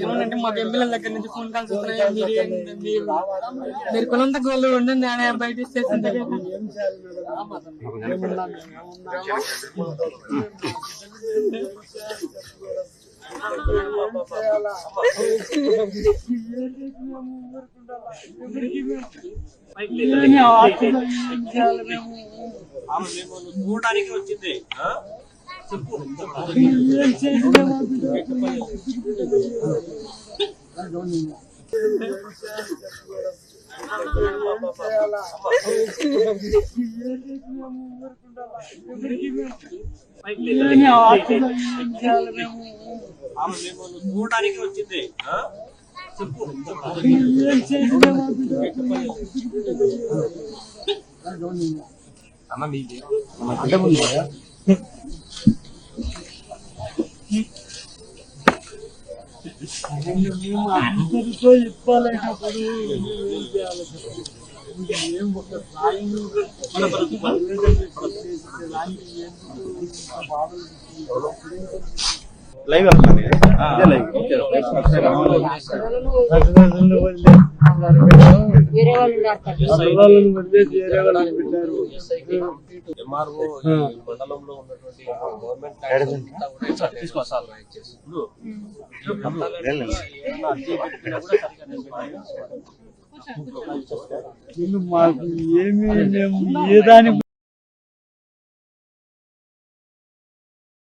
ఏమనంటే మాకు ఎమ్మెల్యే దగ్గర నుంచి ఫోన్ కాల్స్ వస్తున్నాయి. మీరు ఏం- కులంత గోళ్ళు ఉండండి అని బయట ఇచ్చేసింది. చూడడానికి వచ్చింది చూడడానికి వచ్చింది ఆ? చెప్పు అందరితో చెప్పాలన్నప్పుడు ఏం చేయాలి ఏం ఒక సాయం లైవ్ వెళ్తున్నాను ఇదే లైవ్ వేరే వాళ్ళు మండలంలో ఉన్నటువంటి గవర్నమెంట్ తీసుకొస్తారు. మాకు ఏమి మేము ఏ దాని